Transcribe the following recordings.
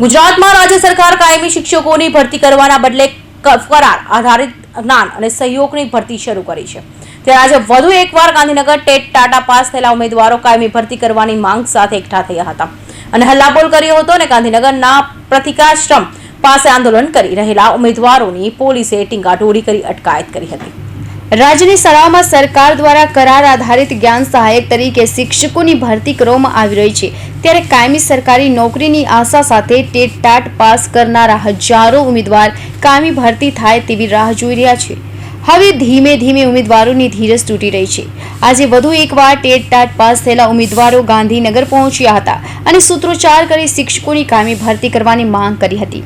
ગુજરાતમાં રાજ્ય સરકાર કાયમી શિક્ષકોની ભરતી કરવાના બદલે કરાર આધારિત જ્ઞાન અને સહયોગની ભરતી શરૂ કરી છે. ત્યારે આજે વધુ એકવાર ગાંધીનગર ટેટ ટાટા પાસ થયેલા ઉમેદવારો કાયમી ભરતી કરવાની માંગ સાથે એકઠા થયા હતા અને હલ્લાબોલ કર્યો હતો અને ગાંધીનગરના પ્રતિકાશ્રમ પાસે આંદોલન કરી રહેલા ઉમેદવારોની પોલીસે ટીંગાટોળી કરી અટકાયત કરી હતી. રાજ્યની શાળાઓમાં સરકાર દ્વારા કરાર આધારિત જ્ઞાન સહાયક તરીકે શિક્ષકોની ભરતી કરવામાં આવી રહી છે. ત્યારે કાયમી સરકારી નોકરીની આશા સાથે ટેટ ટાટ પાસ કરનારા હજારો ઉમેદવાર કાયમી ભરતી થાય તેવી રાહ જોઈ રહ્યા છે. હવે ધીમે ધીમે ઉમેદવારોની ધીરજ તૂટી રહી છે. આજે વધુ એકવાર ટેટ ટાટ પાસ થયેલા ઉમેદવારો ગાંધીનગર પહોંચ્યા હતા અને સૂત્રોચ્ચાર કરી શિક્ષકોની કાયમી ભરતી કરવાની માંગ કરી હતી.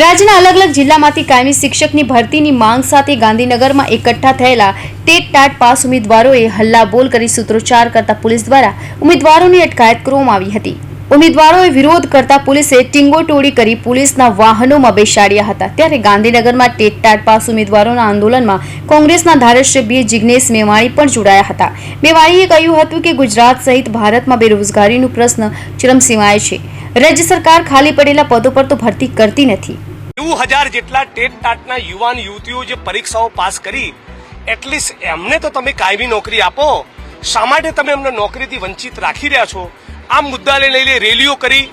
રાજ્યના અલગ અલગ જિલ્લામાંથી કાયમી શિક્ષકની ભરતીની માંગ સાથે ગાંધીનગરમાં એકઠા થયેલા ટેટ ટાટ પાસ ઉમેદવારોએ હલ્લાબોલ કરી સૂત્રોચ્ચાર કરતા પોલીસ દ્વારા ઉમેદવારોની અટકાયત કરવામાં આવી હતી. ઉમેદવારોએ વિરોધ કરતા પોલીસે ટીંગોટોળી કરી પોલીસના વાહનોમાં બેસાડ્યા હતા. ત્યારે ગાંધીનગરમાં ટેટ ટાટ પાસ ઉમેદવારોના આંદોલનમાં કોંગ્રેસના ધારાસભ્ય જિગ્નેશ મેવાણી પણ જોડાયા હતા. મેવાણીએ કહ્યું હતું કે ગુજરાત સહિત ભારતમાં બેરોજગારીનો પ્રશ્ન ચરમસીમાએ છે. રાજ્ય સરકાર ખાલી પડેલા પદો પર તો ભરતી કરતી નથી. નેવું હજાર જેટલા ટેટ ટાટના યુવાન યુવતીઓ જે પરીક્ષાઓ પાસ કરી, એટલીસ્ટ એમને તો તમે કાયમી નોકરી આપો. શા માટે તમે એમને નોકરીથી વંચિત રાખી રહ્યા છો? આ મુદ્દાને લઈને રેલીઓ કરી,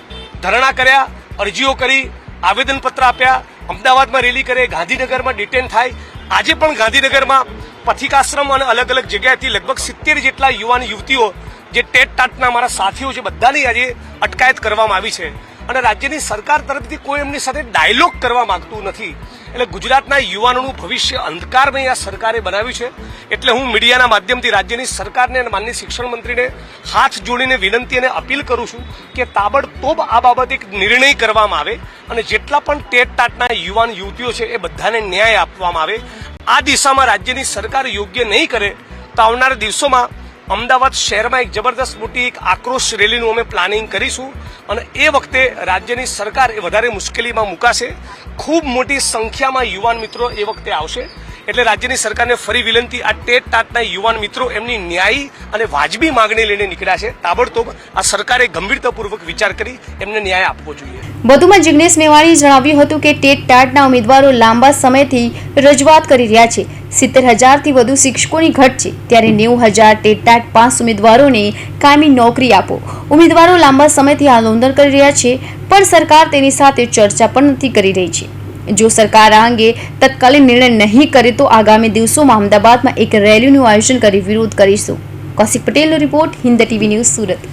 ધરણા કર્યા, અરજીઓ કરી, આવેદનપત્ર આપ્યા, અમદાવાદમાં રેલી કરે, ગાંધીનગરમાં ડિટેન થાય. આજે પણ ગાંધીનગરમાં પથિકાશ્રમ અને અલગ અલગ જગ્યાએથી લગભગ સિત્તેર જેટલા યુવાન યુવતીઓ જે ટેટ ટાટના મારા સાથીઓ છે, બધાની આજે અટકાયત કરવામાં આવી છે. અને રાજ્યની સરકાર તરફથી કોઈ એમની સાથે ડાયલોગ કરવા માંગતું નથી. એટલે ગુજરાતના યુવાનોનું ભવિષ્ય અંધકારમય આ સરકારે બનાવ્યું છે. એટલે હું મીડિયાના માધ્યમથી રાજ્યની સરકારને અને માનનીય શિક્ષણ મંત્રીને હાથ જોડીને વિનંતી અને અપીલ કરું છું કે તાબડતોબ આ બાબતે એક નિર્ણય કરવામાં આવે અને જેટલા પણ ટેટ ટાટના યુવાન યુવતીઓ છે, એ બધાને ન્યાય આપવામાં આવે. આ દિશામાં રાજ્યની સરકાર યોગ્ય નહીં કરે તો આવનારા દિવસોમાં અમદાવાદ શહેરમાં એક જબરદસ્ત મોટી એક આક્રોશ રેલીનું અમે પ્લાનિંગ કરીશું અને એ વખતે રાજ્યની સરકાર એ વધારે મુશ્કેલીમાં મુકાશે. ખૂબ મોટી સંખ્યામાં યુવાન મિત્રો એ વખતે આવશે. એટલે રાજ્યની સરકારને ફરી વિનંતી, આ ટેટ ટાટના યુવાન મિત્રો એમની ન્યાયી અને વાજબી માંગણી લઈને નીકળ્યા છે. તાબડતોબ આ સરકારે ગંભીરતાપૂર્વક વિચાર કરી એમને ન્યાય આપવો જોઈએ. વધુમાં જિગ્નેશ મેવાણીએ જણાવ્યું હતું કે ટેટ ટાટના ઉમેદવારો લાંબા સમયથી રજૂઆત કરી રહ્યા છે. સિત્તેર હજારથી વધુ શિક્ષકોની ઘટ છે. ત્યારે નેવું હજાર ટેટ પાંચ ઉમેદવારોને કાયમી નોકરી આપો. ઉમેદવારો લાંબા સમયથી આંદોલન કરી રહ્યા છે, પણ સરકાર તેની સાથે ચર્ચા પણ નથી કરી રહી છે. જો સરકાર આ અંગે તત્કાલીન નિર્ણય નહીં કરે તો આગામી દિવસોમાં અમદાવાદમાં એક રેલીનું આયોજન કરી વિરોધ કરીશું. કૌશિક પટેલનો report Hind TV news Surat.